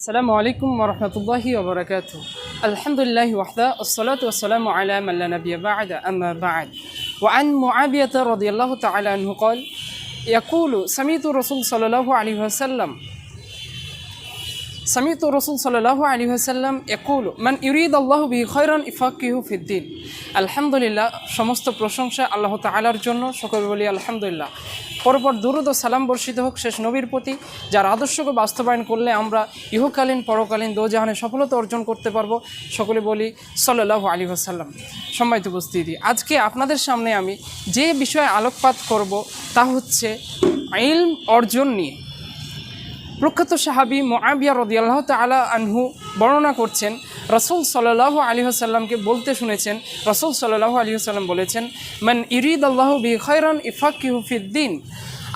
السلام عليكم ورحمة الله وبركاته. الحمد لله وحده الصلاة والسلام على من لا نبي بعد أما بعد. وعن معاوية رضي الله تعالى عنه قال يقول سمعت الرسول صلى الله عليه وسلم সামিত রসুল সাল্লাহ আলী হাসাল্লাম একুল মান ইউরিদ আল্লাহ বি খৈরন ইফাকিহু ফিদ্দিন আলহামদুলিল্লাহ, সমস্ত প্রশংসা আল্লাহ তালার জন্য। সকল বলি, আলহামদুলিল্লাহ। পরপর দুরুদ ও সালাম বর্ষিত হোক শেষ নবীর প্রতি। যার আদর্শকে বাস্তবায়ন করলে আমরা ইহকালীন, পরকালীন দোজাহানে সফলতা অর্জন করতে পারব। সকলে বলি সাল্লাহ আলী হাসাল্লাম সম্মানিত উপস্থিতি, আজকে আপনাদের সামনে আমি যে বিষয়ে আলোকপাত করব তা হচ্ছে, ইলম অর্জন নিয়ে। প্রখ্যাত সাহাবি মোয়াবিয়া রদিয়াল্লাহ তালা আনহু বর্ণনা করছেন, রসুল সাল্লাহ আলী আসাল্লামকে বলতে শুনেছেন, রসুল সাল্লাহ আলী আসাল্লাম বলেছেন, মান ইরিদ আল্লাহ বি খৈরন ইফাকিহুফিদ্দিন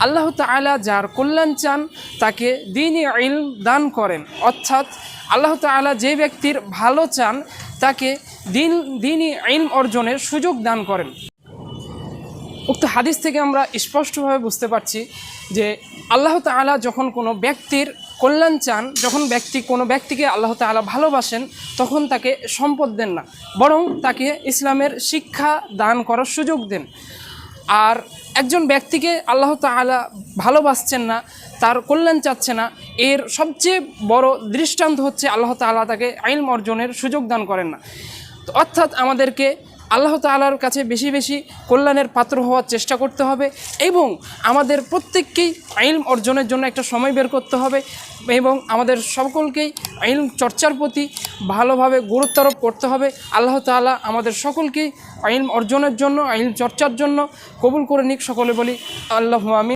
আল্লাহ তালা যার কল্যাণ চান, তাকে দিনই ইলম দান করেন। অর্থাৎ আল্লাহ তালা যে ব্যক্তির ভালো চান, তাকে দিন, দিনই ইলম অর্জনের সুযোগ দান করেন। উক্ত হাদিস থেকে আমরা স্পষ্টভাবে বুঝতে পারছি যে আল্লাহ তাআলা যখন কোনো ব্যক্তির কল্যাণ চান, যখন ব্যক্তি কোনো ব্যক্তিকে আল্লাহ তাআলা ভালোবাসেন, তখন তাকে সম্পদ দেন না, বরং তাকে ইসলামের শিক্ষা দান করার সুযোগ দেন। আর একজন ব্যক্তিকে আল্লাহ তাআলা ভালোবাসছেন না, তার কল্যাণ চাচ্ছে না, এর সবচেয়ে বড় দৃষ্টান্ত হচ্ছে আল্লাহ তাআলা তাকে আইন অর্জনের সুযোগ দান করেন না। অর্থাৎ আমাদেরকে আল্লাহ তালার কাছে বেশি বেশি কল্যাণের পাত্র হওয়ার চেষ্টা করতে হবে এবং আমাদের প্রত্যেককেই আইন অর্জনের জন্য একটা সময় বের করতে হবে এবং আমাদের সকলকেই আইন চর্চার প্রতি ভালোভাবে গুরুত্ব আরোপ করতে হবে। আল্লাহ তালা আমাদের সকলকেই আইন অর্জনের জন্য, আইন চর্চার জন্য কবুল করে নিক সকলে বলি, আল্লাহ আমি